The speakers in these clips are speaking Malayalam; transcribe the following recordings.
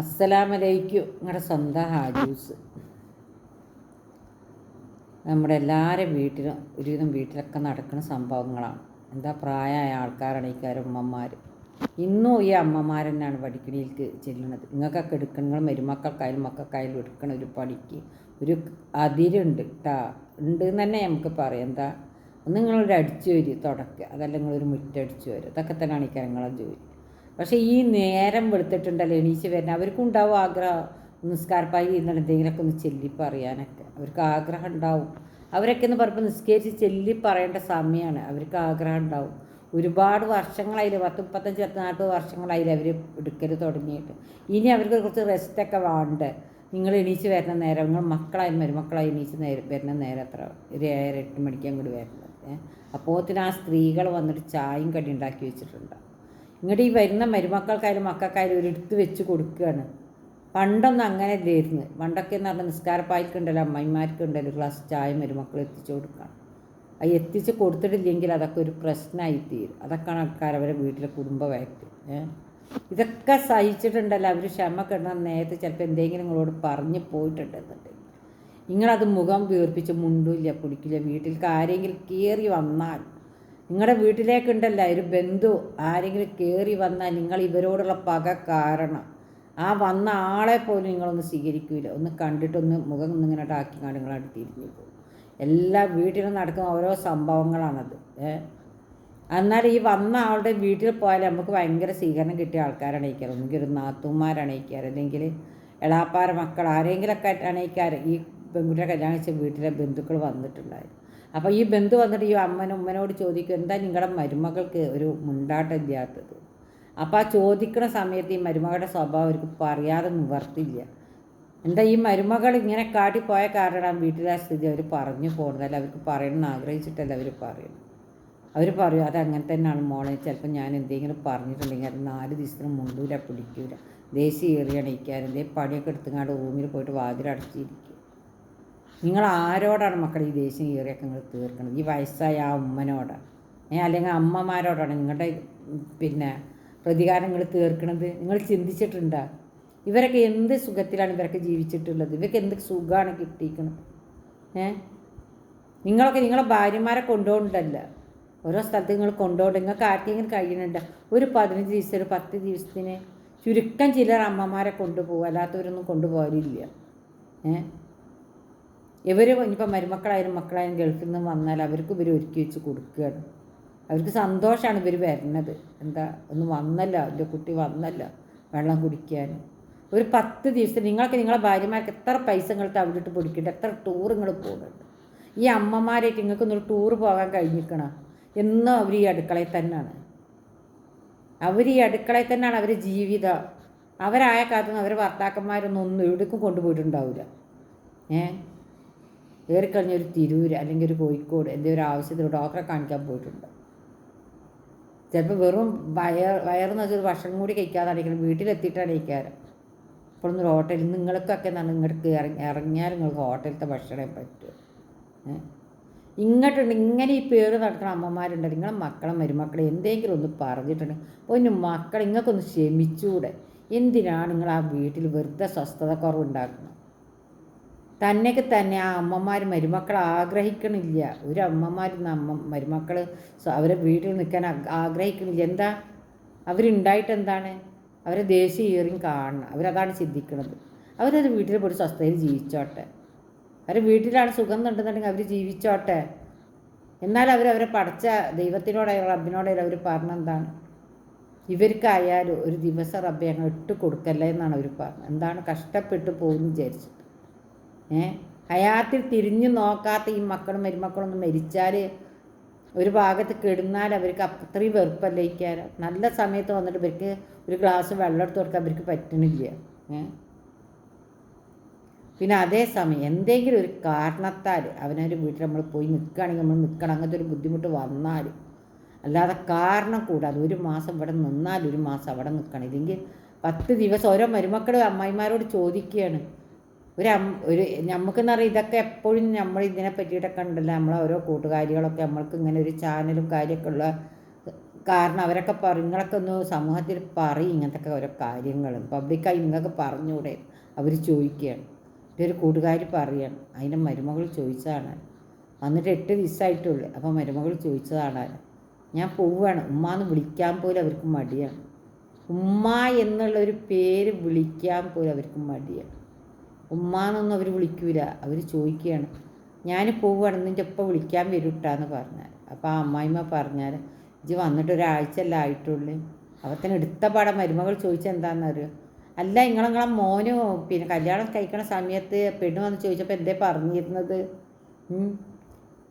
അസ്സലാമലൈക്കും. നിങ്ങളുടെ സ്വന്തം ഹാജൂസ്. നമ്മുടെ എല്ലാവരും വീട്ടിലും ഒരുവിധം വീട്ടിലൊക്കെ നടക്കുന്ന സംഭവങ്ങളാണ്. എന്താ പ്രായമായ ആൾക്കാരാണ് കാര്യം ഉമ്മമാർ ഇന്നും ഈ അമ്മമാർ തന്നെയാണ് പഠിക്കണിയിലേക്ക് ചെല്ലുന്നത്. നിങ്ങൾക്കൊക്കെ എടുക്കണങ്ങൾ മരുമക്കൾക്കായാലും മക്കൾക്കായാലും എടുക്കണ ഒരു പണിക്ക് ഒരു അതിരുണ്ട് കേട്ടാ ഉണ്ട് എന്ന് തന്നെ നമുക്ക് പറയാം. എന്താ? നിങ്ങളൊരു അടിച്ചു വരി തുടക്കുക അതല്ല നിങ്ങളൊരു മുറ്റടിച്ചു വരും. ഇതൊക്കെ തന്നെയാണ് ഈ കാര്യങ്ങളെ ജോലി. പക്ഷേ ഈ നേരം വെളുത്തിട്ടുണ്ടല്ലോ എണീച്ച് വരുന്ന അവർക്കും ഉണ്ടാവും ആഗ്രഹം നിസ്കാരപ്പായി ഇരുന്നിട്ട് എന്തെങ്കിലുമൊക്കെ ഒന്ന് ചെല്ലി പറയാനൊക്കെ അവർക്ക് ആഗ്രഹം ഉണ്ടാവും. അവരൊക്കെ എന്ന് പറയുമ്പോൾ നിസ്കരിച്ച് ചെല്ലി പറയേണ്ട സമയമാണ്. അവർക്ക് ആഗ്രഹം ഉണ്ടാവും. ഒരുപാട് വർഷങ്ങളായില്ല പത്ത് മുപ്പത്തഞ്ച് പത്ത് നാൽപ്പത് വർഷങ്ങളായില്ല അവർ എടുക്കൽ തുടങ്ങിയിട്ട്. ഇനി അവർക്ക് കുറച്ച് റെസ്റ്റൊക്കെ വേണ്ട? നിങ്ങൾ എണീച്ച് വരുന്ന നേരം നിങ്ങൾ മക്കളായാലും മരുമക്കളായി എണീച്ച് നേരം വരുന്ന നേരം എത്ര? ഒരു ഏഴര എട്ട് മണിക്ക് അങ്ങോട്ട് വരുന്നത് അപ്പോത്തിന് ആ സ്ത്രീകൾ വന്നിട്ട് ചായയും കടി ഉണ്ടാക്കി വെച്ചിട്ടുണ്ട്. ഇങ്ങോട്ട് ഈ വരുന്ന മരുമക്കൾക്കായാലും മക്കൾക്കായാലും ഒരു എടുത്ത് വെച്ച് കൊടുക്കുകയാണ് പണ്ടൊന്നും അങ്ങനെ ഇല്ലായിരുന്നു പണ്ടൊക്കെ എന്ന് പറഞ്ഞാൽ നിസ്കാരപ്പായിക്കുണ്ടല്ലോ അമ്മമാർക്കുണ്ടല്ലോ ഗ്ലാസ് ചായ മരുമക്കൾ എത്തിച്ചു കൊടുക്കണം അത് എത്തിച്ച് കൊടുത്തിട്ടില്ലെങ്കിൽ അതൊക്കെ ഒരു പ്രശ്നമായി തീരും. അതൊക്കെയാണ് ആൾക്കാർ അവരെ വീട്ടിലെ കുടുംബ വ്യക്തി ഇതൊക്കെ സഹിച്ചിട്ടുണ്ടല്ലോ. അവർ ക്ഷമ കിടന്ന നേരത്തെ ചിലപ്പോൾ എന്തെങ്കിലും നിങ്ങളോട് പറഞ്ഞ് പോയിട്ടുണ്ടെന്നുണ്ടെങ്കിൽ നിങ്ങളത് മുഖം വീർപ്പിച്ച് മുണ്ടില്ല കുടിക്കില്ല വീട്ടിൽ ആരെങ്കിലും കയറി വന്നാൽ നിങ്ങളുടെ വീട്ടിലേക്കുണ്ടല്ല ഒരു ബന്ധു ആരെങ്കിലും കയറി വന്നാൽ നിങ്ങൾ ഇവരോടുള്ള പക കാരണം. ആ വന്ന ആളെ പോലും നിങ്ങളൊന്ന് സ്വീകരിക്കില്ല ഒന്ന് കണ്ടിട്ടൊന്ന് മുഖം ഇങ്ങനെ ടാക്കി കണ്ട് നിങ്ങളായിട്ട് തിരിഞ്ഞു പോകും. എല്ലാ വീട്ടിലും നടക്കുന്ന ഓരോ സംഭവങ്ങളാണത്. എന്നാൽ ഈ വന്ന ആളുടെ വീട്ടിൽ പോയാൽ നമുക്ക് ഭയങ്കര സ്വീകരണം കിട്ടിയ ആൾക്കാരാണ് അയക്കാറ് ഒന്നുകിൽ ഒരു നാത്തുമാരാണ് അല്ലെങ്കിൽ എളാപ്പാറ മക്കൾ ആരെങ്കിലൊക്കെ അണയിക്കാറ് ഈ പെൺകുട്ടിയെ കല്യാണം വെച്ച വീട്ടിലെ ബന്ധുക്കൾ വന്നിട്ടുണ്ടായിരുന്നു അപ്പോൾ ഈ ബന്ധു വന്നിട്ട് ഈ അമ്മനും ഉമ്മനോട് ചോദിക്കും എന്താ നിങ്ങളുടെ മരുമകൾക്ക് ഒരു മുണ്ടാട്ടം ഇല്ലാത്തത്? അപ്പോൾ ആ ചോദിക്കുന്ന സമയത്ത് ഈ മരുമകളുടെ സ്വഭാവം അവർക്ക് പറയാതെ നിവർത്തില്ല. എന്താ ഈ മരുമകൾ ഇങ്ങനെ കാട്ടിപ്പോയ കാരണം വീട്ടിലെ സ്ഥിതി അവർ പറഞ്ഞു പോകുന്നതല്ല അവർക്ക് പറയണമെന്ന് ആഗ്രഹിച്ചിട്ടല്ല അവർ പറയുന്നത്. അവർ പറയും അത് അങ്ങനെ തന്നെയാണ് മോളെ ചിലപ്പോൾ ഞാൻ എന്തെങ്കിലും പറഞ്ഞിട്ടുണ്ടെങ്കിൽ അത് നാല് ദിവസത്തിന് മുണ്ടൂല പിടിക്കൂല. ദേശീയ ഏറിയണയിക്കാൻ എന്തേ പണിയൊക്കെ എടുത്തുങ്ങാണ്ട് റൂമിൽ പോയിട്ട് വാതിലടച്ചിരിക്കും. നിങ്ങൾ ആരോടാണ് മക്കൾ ഈ ദേഷ്യം കീറിയൊക്കെ നിങ്ങൾ തീർക്കുന്നത് ഈ വയസ്സായ ആ ഉമ്മനോടാണ് ഏ അല്ലെങ്കിൽ അമ്മമാരോടാണ് നിങ്ങളുടെ പിന്നെ പ്രതികാരം നിങ്ങൾ തീർക്കണത്? നിങ്ങൾ ചിന്തിച്ചിട്ടുണ്ട്? ഇവരൊക്കെ എന്ത് സുഖത്തിലാണ് ഇവരൊക്കെ ജീവിച്ചിട്ടുള്ളത്? ഇവർക്ക് എന്ത് സുഖമാണ് കിട്ടിയിരിക്കുന്നത് ഏ? നിങ്ങളൊക്കെ നിങ്ങളെ ഭാര്യമാരെ കൊണ്ടുപോകണ്ടല്ല. ഓരോ സ്ഥലത്ത് നിങ്ങൾ കൊണ്ടുപോകണ്ട. നിങ്ങൾക്ക് ആർക്കെങ്കിലും കഴിയുന്നുണ്ട് ഒരു പതിനഞ്ച് ദിവസം ഒരു പത്ത് ദിവസത്തിന് ചുരുക്കം ചിലർ അമ്മമാരെ കൊണ്ടുപോകും. അല്ലാത്തവരൊന്നും കൊണ്ടുപോകാനില്ല ഏ? ഇവർ ഇനിയിപ്പോൾ മരുമക്കളായാലും മക്കളായാലും ഗൾഫിൽ നിന്ന് വന്നാൽ അവർക്ക് ഇവർ ഒരുക്കി വെച്ച് കൊടുക്കുകയാണ്. അവർക്ക് സന്തോഷമാണ് ഇവർ വരുന്നത് എന്താ ഒന്ന് വന്നല്ല എന്റെ കുട്ടി വന്നല്ല വെള്ളം കുടിക്കാൻ. ഒരു പത്ത് ദിവസം നിങ്ങൾക്ക് നിങ്ങളെ ഭാര്യമാർക്ക് എത്ര പൈസ നിങ്ങൾ തവിടിട്ട് പൊടിക്കുന്നുണ്ട് എത്ര ടൂർ നിങ്ങൾ പോകുന്നുണ്ട് ഈ അമ്മമാരായിട്ട് നിങ്ങൾക്കൊന്നൊരു ടൂർ പോകാൻ കഴിഞ്ഞിരിക്കണം? എന്നും അവർ ഈ അടുക്കളയിൽ തന്നെയാണ്. അവർ ഈ അടുക്കളയിൽ തന്നെയാണ് അവരുടെ ജീവിതം. അവരായ കാലത്ത് അവരെ ഭർത്താക്കന്മാരൊന്നും ഒന്നും എവിടേക്കും കൊണ്ടുപോയിട്ടുണ്ടാവില്ല ഏ? കയറിക്കഴിഞ്ഞ ഒരു തിരൂര് അല്ലെങ്കിൽ ഒരു കോഴിക്കോട് എന്തെങ്കിലും ഒരു ആവശ്യത്തിന് ഡോക്ടറെ കാണിക്കാൻ പോയിട്ടുണ്ട്. ചിലപ്പോൾ വെറും വയർ വയറെന്ന് വെച്ചാൽ ഭക്ഷണം കൂടി കഴിക്കാതാണെങ്കിലും വീട്ടിലെത്തിയിട്ടാണ് കഴിക്കാറ് ഇപ്പോഴൊന്നും ഒരു ഹോട്ടലിൽ നിങ്ങൾക്കൊക്കെ എന്നാണ് ഇങ്ങോട്ട് ഇറങ്ങി ഇറങ്ങിയാൽ നിങ്ങൾക്ക് ഹോട്ടലിലത്തെ ഭക്ഷണം പറ്റും. ഇങ്ങോട്ടുണ്ട് ഇങ്ങനെ ഈ പേര് നടക്കുന്ന അമ്മമാരുണ്ട്. നിങ്ങളെ മക്കളെ മരുമക്കളെ എന്തെങ്കിലും ഒന്ന് പറഞ്ഞിട്ടുണ്ട്. ഒന്ന് മക്കളെ നിങ്ങൾക്കൊന്ന് ക്ഷമിച്ചൂടെ. എന്തിനാണ് നിങ്ങൾ ആ വീട്ടിൽ വെറുതെ സ്വസ്ഥത കുറവുണ്ടാക്കുന്നത് തന്നെക്ക് തന്നെ ആ അമ്മമാർ മരുമക്കൾ ആഗ്രഹിക്കണില്ല. ഒരു അമ്മമാർ അമ്മ മരുമക്കൾ അവരെ വീട്ടിൽ നിൽക്കാൻ ആഗ്രഹിക്കണില്ല. എന്താ? അവരുണ്ടായിട്ട് എന്താണ്? അവരെ ദേശീയ ഏറിയും കാണണം. അവരതാണ് ചിന്തിക്കുന്നത് അവരത് വീട്ടിൽ പോയി സ്വസ്ഥയിൽ ജീവിച്ചോട്ടെ. അവരെ വീട്ടിലാണ് സുഖം എന്നുണ്ടെന്നുണ്ടെങ്കിൽ അവർ ജീവിച്ചോട്ടെ. എന്നാൽ അവർ അവരെ പഠിച്ച ദൈവത്തിനോടായാലും റബ്ബിനോടായാലും അവർ പറഞ്ഞെന്താണ് ഇവർക്കായാലും ഒരു ദിവസം റബ്ബെ ഞങ്ങൾ ഇട്ട് കൊടുക്കല്ലേ എന്നാണ് അവർ പറഞ്ഞത്. എന്താണ്? കഷ്ടപ്പെട്ട് പോകുമെന്ന് വിചാരിച്ചിട്ട് ഹയാത്തിൽ തിരിഞ്ഞു നോക്കാത്ത ഈ മക്കളും മരുമക്കളൊന്നും മരിച്ചാൽ ഒരു ഭാഗത്ത് കെടുന്നാൽ അവർക്ക് അത്രയും വെറുപ്പല്ലിക്കാൻ നല്ല സമയത്ത് വന്നിട്ട് ഇവർക്ക് ഒരു ഗ്ലാസ് വെള്ളം എടുത്ത് കൊടുക്കാൻ അവർക്ക് പറ്റണില്ല. പിന്നെ അതേസമയം എന്തെങ്കിലും ഒരു കാരണത്താൽ അവനൊരു വീട്ടിൽ നമ്മൾ പോയി നിൽക്കുകയാണെങ്കിൽ നമ്മൾ നിൽക്കണം. അങ്ങനത്തെ ഒരു ബുദ്ധിമുട്ട് വന്നാൽ അല്ലാതെ കാരണം കൂടാതെ ഒരു മാസം ഇവിടെ നിന്നാൽ ഒരു മാസം അവിടെ നിൽക്കണം. ഇല്ലെങ്കിൽ പത്ത് ദിവസം ഓരോ മരുമക്കൾ അമ്മായിമാരോട് ചോദിക്കുകയാണ്. ഒരു ഒരു നമുക്കെന്ന് പറയാം ഇതൊക്കെ എപ്പോഴും നമ്മൾ ഇതിനെ പറ്റിയിട്ടൊക്കെ ഉണ്ടല്ലോ. നമ്മളെ ഓരോ കൂട്ടുകാരികളൊക്കെ നമ്മൾക്ക് ഇങ്ങനെ ഒരു ചാനലും കാര്യമൊക്കെ ഉള്ള കാരണം അവരൊക്കെ പറ നിങ്ങളൊക്കെ ഒന്ന് സമൂഹത്തിൽ പറയും ഇങ്ങനത്തെ ഓരോ കാര്യങ്ങൾ പബ്ലിക്കായി നിങ്ങൾക്ക് പറഞ്ഞൂടെ. അവർ ചോദിക്കുകയാണ് എന്റെ ഒരു കൂട്ടുകാരി പറയുകയാണ് അതിന്റെ മരുമകൾ ചോദിച്ചതാണ്. വന്നിട്ട് എട്ട് ദിവസമായിട്ടുള്ളൂ അപ്പോൾ മരുമകൾ ചോദിച്ചതാണ്. ഞാൻ പോവുകയാണ് ഉമ്മ എന്ന് വിളിക്കാൻ പോലും അവർക്ക് മടിയാണ്. ഉമ്മ എന്നുള്ളൊരു പേര് വിളിക്കാൻ പോലും അവർക്ക് മടിയാണ്. ഉമ്മ എന്നൊന്നും അവർ വിളിക്കൂല. അവർ ചോദിക്കുകയാണ്. ഞാൻ പോവുകയാണ്. നിന്റെ ഒപ്പം വിളിക്കാൻ വരൂട്ടാന്ന് പറഞ്ഞാൽ അപ്പോൾ ആ അമ്മായിമ്മ പറഞ്ഞാൽ ഇജ് വന്നിട്ട് ഒരാഴ്ച അല്ല ആയിട്ടുള്ളൂ അവത്തിന് എടുത്ത പാടം മരുമകൾ ചോദിച്ചാൽ എന്താണെന്നറിയോ അല്ല നിങ്ങളെ മോന് പിന്നെ കല്യാണം കഴിക്കണ സമയത്ത് പെണ്ണ് വന്ന് ചോദിച്ചപ്പോൾ എന്തേ പറഞ്ഞിരുന്നത്?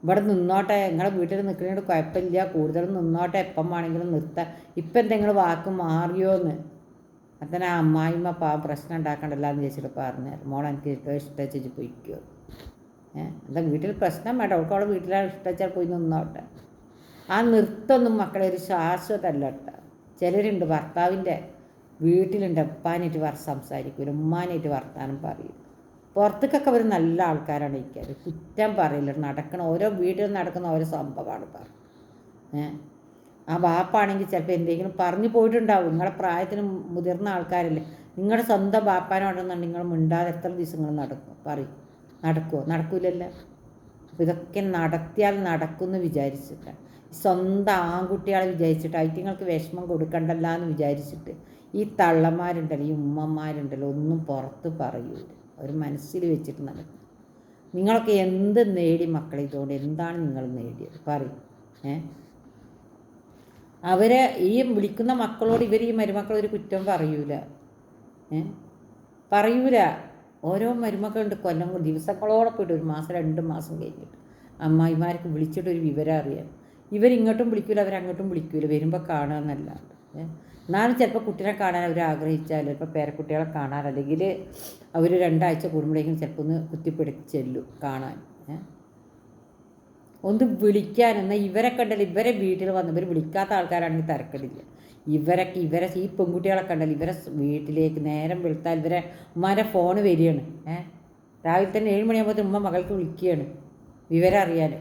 ഇവിടെ നിന്നോട്ടെ. നിങ്ങളെ വീട്ടിൽ നിൽക്കുന്നതുകൊണ്ട് കുഴപ്പമില്ല. കൂടുതൽ നിന്നോട്ടെ. എപ്പം വേണമെങ്കിലും നിർത്താം. ഇപ്പം എന്തെങ്കിലും വാക്ക് മാറിയോന്ന്? അതിന് ആ അമ്മായിമ്മ പാ പ്രശ്നം ഉണ്ടാക്കണ്ടല്ലോ എന്ന് ചോദിച്ചിട്ട് പറഞ്ഞു. മോൾ എനിക്ക് ഇഷ്ടം ചേച്ചി പോയിക്കോ. ഏഹ് എന്താ വീട്ടിൽ പ്രശ്നം വേണ്ട. അവൾക്ക് അവളെ വീട്ടിലാണ് ഇഷ്ടച്ചാൽ പോയി നിന്നോട്ടെ. ആ നൃത്തമൊന്നും മക്കളെ ഒരു ശാശ്വതമല്ല കേട്ടോ. ചിലരുണ്ട് ഭർത്താവിന്റെ വീട്ടിലുണ്ട് എപ്പാനായിട്ട് വർ സംസാരിക്കും ഉമ്മാനായിട്ട് വർത്താനം പറയും. പുറത്തേക്കൊക്കെ അവർ നല്ല ആൾക്കാരാണ് ഇരിക്കാറ്. കുറ്റം പറയില്ല. നടക്കണ ഓരോ വീട്ടിൽ നടക്കുന്ന ഓരോ സംഭവമാണ് പറ ഏ? ആ ബാപ്പാണെങ്കിൽ ചിലപ്പോൾ എന്തെങ്കിലും പറഞ്ഞു പോയിട്ടുണ്ടാവും. നിങ്ങളുടെ പ്രായത്തിന് മുതിർന്ന ആൾക്കാരല്ലേ. നിങ്ങളുടെ സ്വന്തം ബാപ്പാനോടെന്നുണ്ടെങ്കിൽ നിങ്ങൾ മിണ്ടാതെ എത്ര ദിവസങ്ങൾ നടക്കും പറയും. നടക്കുമോ നടക്കൂലല്ലോ. അപ്പോൾ ഇതൊക്കെ നടത്തിയാൽ നടക്കുമെന്ന് വിചാരിച്ചിട്ടാണ് സ്വന്തം ആൺകുട്ടികളെ വിചാരിച്ചിട്ട് ഐറ്റിങ്ങൾക്ക് വിഷമം കൊടുക്കണ്ടല്ല എന്ന് വിചാരിച്ചിട്ട് ഈ തള്ളന്മാരുണ്ടല്ലോ ഈ ഉമ്മമാരുണ്ടല്ലോ ഒന്നും പുറത്ത് പറയൂല. അവർ മനസ്സിൽ വെച്ചിട്ട് നടക്കും. നിങ്ങളൊക്കെ എന്ത് നേടി മക്കളെ ഇതുകൊണ്ട്? എന്താണ് നിങ്ങൾ നേടിയത്? പറയും. ഏ? അവരെ ഈ വിളിക്കുന്ന മക്കളോട് ഇവർ ഈ മരുമക്കൾ ഒരു കുറ്റം പറയൂല. പറയൂല. ഓരോ മരുമക്കളുണ്ട് കൊല്ലം ദിവസങ്ങളോടെ പോയിട്ട് ഒരു മാസം രണ്ട് മാസം കഴിഞ്ഞിട്ട്. അമ്മായിമാർക്ക് വിളിച്ചിട്ട് ഒരു വിവരം അറിയാം ഇവരിങ്ങോട്ടും വിളിക്കൂല അവരങ്ങോട്ടും വിളിക്കൂല. വരുമ്പോൾ കാണുകയെന്നല്ലാണ്ട് ഏ? എന്നാലും ചിലപ്പോൾ കുട്ടികളെ കാണാൻ അവർ ആഗ്രഹിച്ചാൽ ചിലപ്പോൾ പേരക്കുട്ടികളെ കാണാൻ. അല്ലെങ്കിൽ അവർ രണ്ടാഴ്ച കൂടുമ്പോഴേക്കും ചിലപ്പോൾ ഒന്ന് കുത്തിപ്പിടിച്ച് ചെല്ലും കാണാൻ. ഒന്ന് വിളിക്കാൻ എന്നാൽ ഇവരെ കണ്ടല്ലോ ഇവരെ വീട്ടിൽ വന്ന് ഇവർ വിളിക്കാത്ത ആൾക്കാരാണെങ്കിൽ തിരക്കടില്ല. ഇവരൊക്കെ ഇവരെ ഈ പെൺകുട്ടികളെ കണ്ടല്ലോ ഇവരെ വീട്ടിലേക്ക് നേരം വെളുത്താൽ ഇവരെ ഉമ്മാരെ ഫോൺ വരികയാണ്. ഏഹ് രാവിലെ തന്നെ ഏഴ് മണിയാകുമ്പോൾ ഉമ്മ മകൾക്ക് വിളിക്കുകയാണ്. വിവരം അറിയാൻ.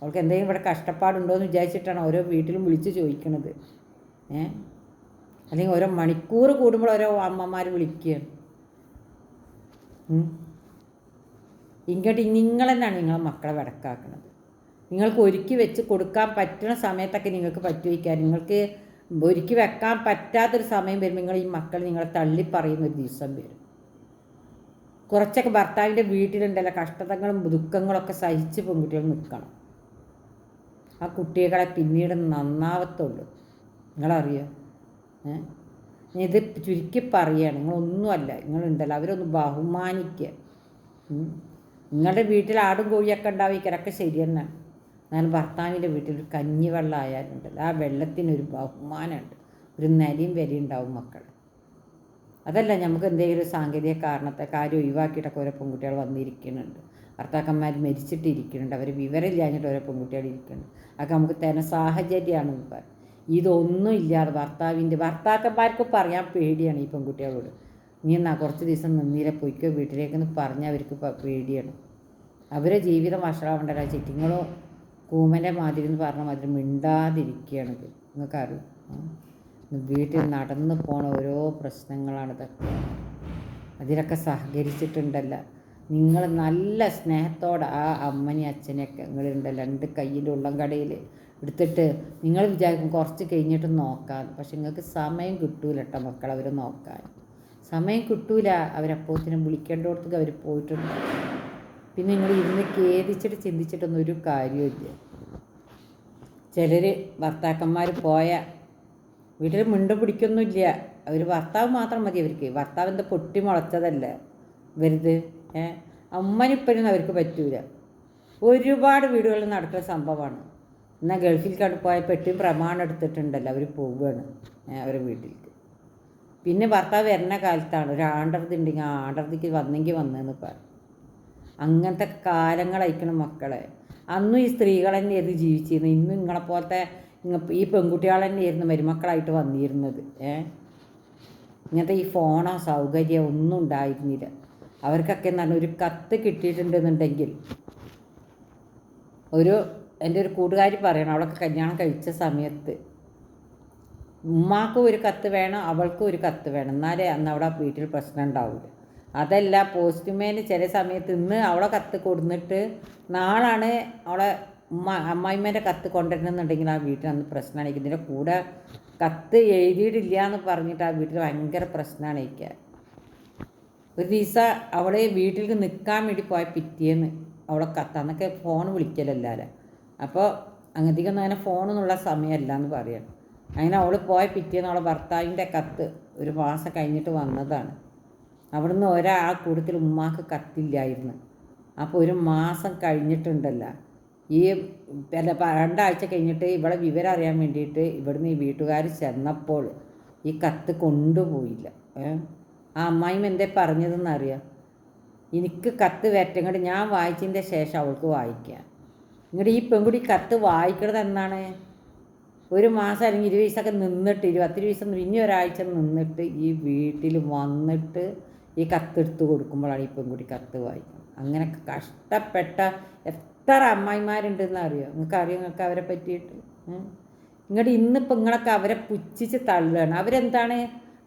അവൾക്ക് എന്തെങ്കിലും ഇവിടെ കഷ്ടപ്പാടുണ്ടോ എന്ന് വിചാരിച്ചിട്ടാണ് ഓരോ വീട്ടിലും വിളിച്ച് ചോദിക്കണത്. ഏഹ് അല്ലെങ്കിൽ ഓരോ മണിക്കൂർ കൂടുമ്പോൾ ഓരോ അമ്മമാർ വിളിക്കുകയാണ്. ഇങ്ങോട്ട് നിങ്ങൾ നിങ്ങളെ മക്കളെ വിടക്കാക്കുന്നത് നിങ്ങൾക്ക് ഒരുക്കി വെച്ച് കൊടുക്കാൻ പറ്റുന്ന സമയത്തൊക്കെ നിങ്ങൾക്ക് പറ്റുവയ്ക്കാൻ നിങ്ങൾക്ക് ഒരുക്കി വെക്കാൻ പറ്റാത്തൊരു സമയം വരുമ്പോൾ നിങ്ങൾ ഈ മക്കൾ നിങ്ങളെ തള്ളിപ്പറയുന്ന ഒരു ദിവസം വരും. കുറച്ചൊക്കെ ഭർത്താവിന്റെ വീട്ടിലുണ്ടല്ലോ കഷ്ടതകളും ദുഃഖങ്ങളൊക്കെ സഹിച്ച് പെൺകുട്ടികൾ നിൽക്കണം. ആ കുട്ടികളെ പിന്നീട് നന്നാവത്തുള്ളൂ. നിങ്ങളറിയോ? ഏ? ഇത് ചുരുക്കി പറയുകയാണ് നിങ്ങളൊന്നുമല്ല നിങ്ങളുണ്ടല്ലോ അവരൊന്ന് ബഹുമാനിക്കുക. നിങ്ങളുടെ വീട്ടിൽ ആടും കോഴിയൊക്കെ ഉണ്ടാവിക്കലൊക്കെ ഇക്കരൊക്കെ തന്നെയാണ് എന്നാലും ഭർത്താവിന്റെ വീട്ടിൽ ഒരു കഞ്ഞിവെള്ളം ആയാലുണ്ടല്ലോ. ആ വെള്ളത്തിനൊരു ബഹുമാനമുണ്ട്. ഒരു നരിയും വരി ഉണ്ടാവും മക്കൾ. അതല്ല നമുക്ക് എന്തെങ്കിലും സാങ്കേതിക കാരണത്തെ കാര്യം ഒഴിവാക്കിയിട്ടൊക്കെ ഓരോ പെൺകുട്ടികൾ വന്നിരിക്കുന്നുണ്ട്. ഭർത്താക്കന്മാർ മരിച്ചിട്ടിരിക്കുന്നുണ്ട്. അവർ വിവരമില്ലാഞ്ഞിട്ട് ഓരോ പെൺകുട്ടികൾ ഇരിക്കുന്നുണ്ട്. അതൊക്കെ നമുക്ക് തരുന്ന സാഹചര്യമാണ് പറയും ഇതൊന്നും ഇല്ലാതെ ഭർത്താവിന്റെ ഭർത്താക്കന്മാർക്ക് പറയാൻ പേടിയാണ് ഈ പെൺകുട്ടികളോട്. നീ എന്നാ കുറച്ച് ദിവസം നിന്നീരെ പൊയ്ക്കോ വീട്ടിലേക്കെന്ന് പറഞ്ഞാൽ അവർക്ക് പേടിയാണ്. അവരെ ജീവിതം വഷളാവേണ്ട ചിറ്റിങ്ങളോ കൂമന്റെ മാതിരി എന്ന് പറഞ്ഞ മാതിരി മിണ്ടാതിരിക്കുകയാണ് ഇത്. നിങ്ങൾക്കറിയും? വീട്ടിൽ നടന്നു പോണ ഓരോ പ്രശ്നങ്ങളാണ് ഇതൊക്കെ. അതിലൊക്കെ സഹകരിച്ചിട്ടുണ്ടല്ല. നിങ്ങൾ നല്ല സ്നേഹത്തോടെ ആ അമ്മനെയും അച്ഛനെയൊക്കെ നിങ്ങളുണ്ടല്ലോ രണ്ട് കയ്യിന്റെ ഉള്ളം കടയിൽ എടുത്തിട്ട് നിങ്ങൾ വിചാരിക്കും കുറച്ച് കഴിഞ്ഞിട്ട് നോക്കാൻ പക്ഷെ നിങ്ങൾക്ക് സമയം കിട്ടൂല കേട്ടോ മക്കൾ അവരെ നോക്കാൻ. സമയം കിട്ടൂല. അവരപ്പോത്തിനും വിളിക്കേണ്ടോടത്തേക്ക് അവർ പോയിട്ടുണ്ട്. പിന്നെ നിങ്ങൾ ഇരുന്ന് ഖേദിച്ചിട്ട് ചിന്തിച്ചിട്ടൊന്നും ഒരു കാര്യമില്ല ചിലർ ഭർത്താക്കന്മാർ പോയ വീട്ടിൽ മിണ്ട പിടിക്കൊന്നുമില്ല. അവർ ഭർത്താവ് മാത്രം മതി അവർക്ക് ഭർത്താവ് എന്താ പൊട്ടി മുളച്ചതല്ല. വരുത് ഏഹ് അമ്മനിപ്പനൊന്നും അവർക്ക് പറ്റൂല. ഒരുപാട് വീടുകളിൽ നടക്കുന്ന സംഭവമാണ്. എന്നാൽ ഗൾഫിൽ പോയ പെട്ടിയും പ്രമാണം എടുത്തിട്ടുണ്ടല്ലോ അവർ പോവുകയാണ് അവരുടെ വീട്ടിലേക്ക്. പിന്നെ ഭർത്താവ് വരുന്ന കാലത്താണ്. ഒരു ആണ്ടർതി ഉണ്ടെങ്കിൽ ആ ആണ്ടർതിക്ക് വന്നെങ്കിൽ വന്നതെന്ന് പറയും അങ്ങനത്തെ കാലങ്ങളയക്കണം മക്കളെ. അന്നും ഈ സ്ത്രീകൾ തന്നെയായിരുന്നു ജീവിച്ചിരുന്നത്. ഇന്നും നിങ്ങളെ പോലത്തെ ഈ പെൺകുട്ടികൾ തന്നെയായിരുന്നു മരുമക്കളായിട്ട് വന്നിരുന്നത്. ഏ? ഇങ്ങനത്തെ ഈ ഫോണോ സൗകര്യമോ ഒന്നും ഉണ്ടായിരുന്നില്ല. അവർക്കൊക്കെ എന്താണ് ഒരു കത്ത് കിട്ടിയിട്ടുണ്ടെന്നുണ്ടെങ്കിൽ ഒരു എന്റെ ഒരു കൂട്ടുകാരി പറയണം അവളൊക്കെ കല്യാണം കഴിച്ച സമയത്ത് ഉമ്മാക്കും ഒരു കത്ത് വേണം അവൾക്കും ഒരു കത്ത് വേണം. എന്നാലേ അന്ന് അവിടെ വീട്ടിൽ പ്രശ്നം ഉണ്ടാവില്ല അതല്ല പോസ്റ്റ്മേന് ചില സമയത്ത് ഇന്ന് അവളെ കത്ത് കൊടുന്നിട്ട് നാളാണ് അവളെ ഉമ്മ അമ്മായിമ്മേന്റെ കത്ത് കൊണ്ടുവരണമെന്നുണ്ടെങ്കിൽ ആ വീട്ടിൽ അന്ന് പ്രശ്നമാണ്. ഇതിന്റെ കൂടെ കത്ത് എഴുതിയിട്ടില്ല എന്ന് പറഞ്ഞിട്ട് ആ വീട്ടിൽ ഭയങ്കര പ്രശ്നമാണ് എനിക്ക്. ഒരു ദിവസം അവളെ വീട്ടിലേക്ക് നിൽക്കാൻ വേണ്ടി പോയ പിറ്റേന്ന് അവളെ കത്ത് അന്നൊക്കെ ഫോൺ വിളിക്കലല്ലേ അപ്പോൾ അങ്ങനത്തേക്കൊന്നും അങ്ങനെ ഫോണൊന്നുള്ള സമയമല്ല എന്ന് പറയാം. അങ്ങനെ അവൾ പോയ പിറ്റേന്ന് അവളെ ഭർത്താവിന്റെ കത്ത് ഒരു മാസം കഴിഞ്ഞിട്ട് വന്നതാണ്. അവിടുന്ന് ഒരാ ആ ഉമ്മാക്ക് കത്തില്ലായിരുന്നു. അപ്പോൾ ഒരു മാസം കഴിഞ്ഞിട്ടുണ്ടല്ല. ഈ അല്ല രണ്ടാഴ്ച കഴിഞ്ഞിട്ട് ഇവിടെ വിവരം അറിയാൻ വേണ്ടിയിട്ട് ഇവിടുന്ന് ഈ വീട്ടുകാർ ചെന്നപ്പോൾ ഈ കത്ത് കൊണ്ടുപോയില്ല. ആ അമ്മായിම എന്തേ പറഞ്ഞതെന്ന് അറിയാം എനിക്ക് കത്ത് വരട്ടെ ഞാൻ വായിച്ചതിന്റെ ശേഷം അവൾക്ക് വായിക്കാം. ഇങ്ങോട്ട് ഈ പെൺകുട്ടി കത്ത് വായിക്കണത് എന്നാണ്? ഒരു മാസം അല്ലെങ്കിൽ ഇരുപത് ദിവസമൊക്കെ നിന്നിട്ട് ഇരുപത്തി ദിവസം ഇനി ഒരാഴ്ച നിന്നിട്ട് ഈ വീട്ടിൽ വന്നിട്ട് ഈ കത്തെടുത്ത് കൊടുക്കുമ്പോഴാണ് ഈ പെൺകുട്ടി കത്ത് വായിക്കുന്നത്. അങ്ങനെ കഷ്ടപ്പെട്ട എത്ര അമ്മായിമാരുണ്ടെന്ന് അറിയോ നിങ്ങൾക്ക് അറിയോ നിങ്ങൾക്ക് അവരെ പറ്റിയിട്ട്? നിങ്ങളുടെ ഇന്നിപ്പോൾ നിങ്ങളൊക്കെ അവരെ പുച്ഛിച്ച് തള്ളുകയാണ്. അവരെന്താണ്?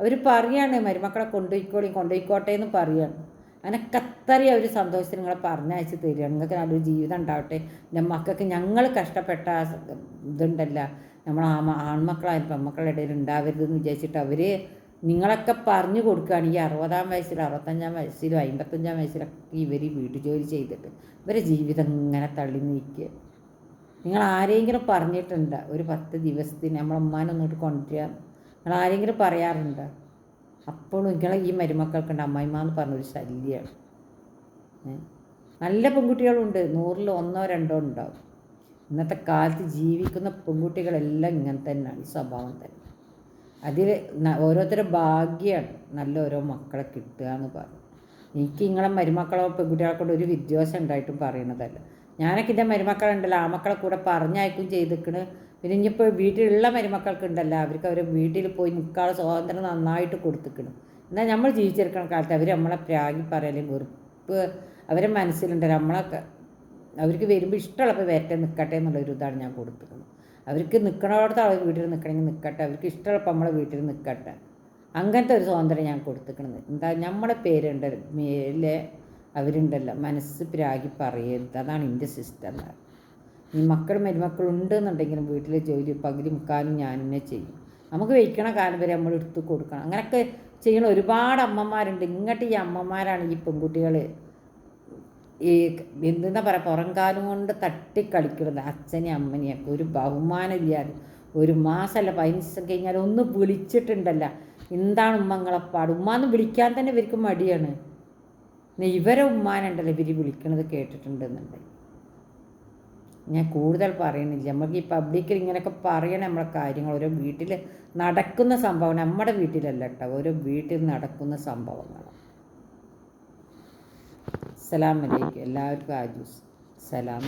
അവർ പറയാണ് മരുമക്കളെ കൊണ്ടുപോയിക്കോളി കൊണ്ടുപോയിക്കോട്ടെ എന്ന് പറയാണ്. അങ്ങനെ കത്തറി അവർ സന്തോഷത്തിന് നിങ്ങളെ പറഞ്ഞയച്ച് തരികയാണ്. നിങ്ങൾക്ക് നല്ലൊരു ജീവിതം ഉണ്ടാവട്ടെ. എന്റെ മക്കൾക്ക് ഞങ്ങൾ കഷ്ടപ്പെട്ട ഇതുണ്ടല്ല. നമ്മൾ ആ ആൺമക്കളായാലും പെൺമക്കളുടെ ഇടയിൽ ഉണ്ടാവരുതെന്ന് വിചാരിച്ചിട്ട് അവർ നിങ്ങളൊക്കെ പറഞ്ഞു കൊടുക്കുകയാണ് ഈ അറുപതാം വയസ്സിൽ അറുപത്തഞ്ചാം വയസ്സിലും അമ്പത്തഞ്ചാം വയസ്സിലൊക്കെ ഇവർ വീട്ടുജോലി ചെയ്തിട്ട് ഇവരെ ജീവിതം ഇങ്ങനെ തള്ളി നീക്കുക. നിങ്ങൾ ആരെങ്കിലും പറഞ്ഞിട്ടുണ്ട്? ഒരു പത്ത് ദിവസത്തിന് നമ്മളെ ഉമ്മാനെ ഒന്നിട്ട് കൊണ്ടുവരിക. നിങ്ങൾ ആരെങ്കിലും പറയാറുണ്ട്? അപ്പോഴും നിങ്ങളെ ഈ മരുമക്കൾക്കുണ്ട്. അമ്മായിമ്മ എന്ന് പറഞ്ഞൊരു ശല്യമാണ്? നല്ല പെൺകുട്ടികളുണ്ട്. നൂറിൽ ഒന്നോ രണ്ടോ ഉണ്ടാവും. ഇന്നത്തെ കാലത്ത് ജീവിക്കുന്ന പെൺകുട്ടികളെല്ലാം ഇങ്ങനെ തന്നെയാണ്. സ്വഭാവം തന്നെ. അതിൽ ഓരോരുത്തരുടെ ഭാഗ്യമാണ് നല്ല ഓരോ മക്കളെ കിട്ടുക എന്ന് പറഞ്ഞു. എനിക്ക് നിങ്ങളെ മരുമക്കളോ പെൺകുട്ടികളെ കൊണ്ട് ഒരു വിദ്വേഷം ഉണ്ടായിട്ടും പറയണതല്ല. ഞാനൊക്കെ എന്റെ മരുമക്കളുണ്ടല്ലോ ആ മക്കളെ കൂടെ പറഞ്ഞയക്കും ചെയ്തിക്കണ്. പിന്നെ ഇനിയിപ്പോൾ വീട്ടിലുള്ള മരുമക്കൾക്ക് ഉണ്ടല്ലോ അവർക്ക് അവർ വീട്ടിൽ പോയി നിൽക്കാനുള്ള സ്വാതന്ത്ര്യം നന്നായിട്ട് കൊടുത്തിക്കണം. എന്നാൽ നമ്മൾ ജീവിച്ചിരിക്കുന്ന കാലത്ത് അവർ നമ്മളെ പ്രാഗി പറയലും വെറുപ്പ് അവരെ മനസ്സിലുണ്ടല്ലോ നമ്മളൊക്കെ അവർക്ക് വരുമ്പോൾ ഇഷ്ടമുള്ളപ്പോൾ വരട്ടെ നിൽക്കട്ടെ എന്നുള്ളൊരു ഇതാണ് ഞാൻ കൊടുത്തിരിക്കുന്നത്. അവർക്ക് നിൽക്കണോടത്ത് അവർ വീട്ടിൽ നിൽക്കണമെങ്കിൽ നിൽക്കട്ടെ അവർക്ക് ഇഷ്ടമുള്ളപ്പോൾ നമ്മളെ വീട്ടിൽ നിൽക്കട്ടെ അങ്ങനത്തെ ഒരു സ്വാതന്ത്ര്യം ഞാൻ കൊടുത്തിരിക്കുന്നത് എന്താ നമ്മുടെ പേരുണ്ട് മേലെ അവരുണ്ടല്ലോ. മനസ്സ് പ്രാഗി പറയരുത്. അതാണ് എന്റെ സിസ്റ്റം ഈ മക്കൾ മരുമക്കളുണ്ട് എന്നുണ്ടെങ്കിലും വീട്ടിലെ ജോലി പകുതി മുക്കാലും ഞാൻ തന്നെ ചെയ്യും. നമുക്ക് വയ്ക്കണ കാലം വരെ നമ്മൾ എടുത്ത് കൊടുക്കണം. അങ്ങനെയൊക്കെ ചെയ്യണ ഒരുപാട് അമ്മമാരുണ്ട്. ഇങ്ങോട്ട് ഈ അമ്മമാരാണ് ഈ പെൺകുട്ടികൾ ഈ എന്താ പറയുക പുറംകാലം കൊണ്ട് തട്ടിക്കളിക്കുന്നത് അച്ഛനെയും അമ്മനെയൊക്കെ ഒരു ബഹുമാനമില്ലാതെ ഒരു മാസമല്ല പതിനഞ്ച് കഴിഞ്ഞാൽ ഒന്ന് വിളിച്ചിട്ടുണ്ടല്ല. എന്താണ് ഉമ്മങ്ങളെപ്പാട് ഉമ്മാന്ന് വിളിക്കാൻ തന്നെ ഇവർക്ക് മടിയാണ്. ഇവരെ ഉമ്മാനുണ്ടല്ലോ ഇവർ വിളിക്കണത് കേട്ടിട്ടുണ്ടെന്നുണ്ടെങ്കിൽ ഞാൻ കൂടുതൽ പറയണില്ല. നമുക്ക് ഈ പബ്ലിക്കിൽ ഇങ്ങനെയൊക്കെ പറയണ നമ്മളെ കാര്യങ്ങൾ ഓരോ വീട്ടിൽ നടക്കുന്ന സംഭവം നമ്മുടെ വീട്ടിലല്ല കേട്ടോ. ഓരോ വീട്ടിൽ നടക്കുന്ന അസ്സലാം വലൈക്കും എല്ലാവർക്കും ആജൂസ് സലാം.